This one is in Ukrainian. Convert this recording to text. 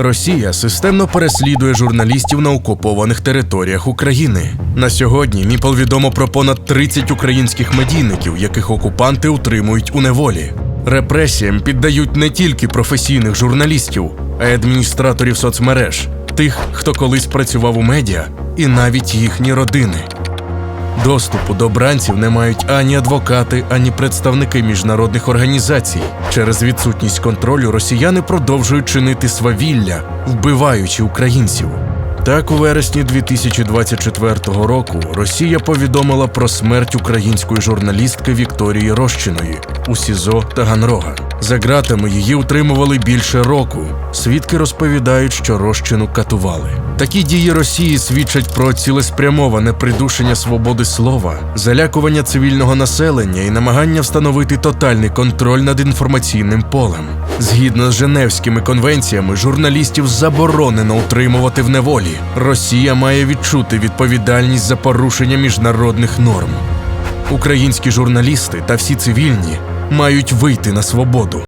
Росія системно переслідує журналістів на окупованих територіях України. На сьогодні Міпл відомо про понад 30 українських медійників, яких окупанти утримують у неволі. Репресіям піддають не тільки професійних журналістів, а й адміністраторів соцмереж, тих, хто колись працював у медіа, і навіть їхні родини. Доступу до бранців не мають ані адвокати, ані представники міжнародних організацій. Через відсутність контролю росіяни продовжують чинити свавілля, вбиваючи українців. Так, у вересні 2024 року Росія повідомила про смерть української журналістки Вікторії Рощиної у СІЗО Таганрога. За ґратами її утримували більше року. Свідки розповідають, що Рощину катували. Такі дії Росії свідчать про цілеспрямоване придушення свободи слова, залякування цивільного населення і намагання встановити тотальний контроль над інформаційним полем. Згідно з Женевськими конвенціями, журналістів заборонено утримувати в неволі. Росія має відчути відповідальність за порушення міжнародних норм. Українські журналісти та всі цивільні мають вийти на свободу.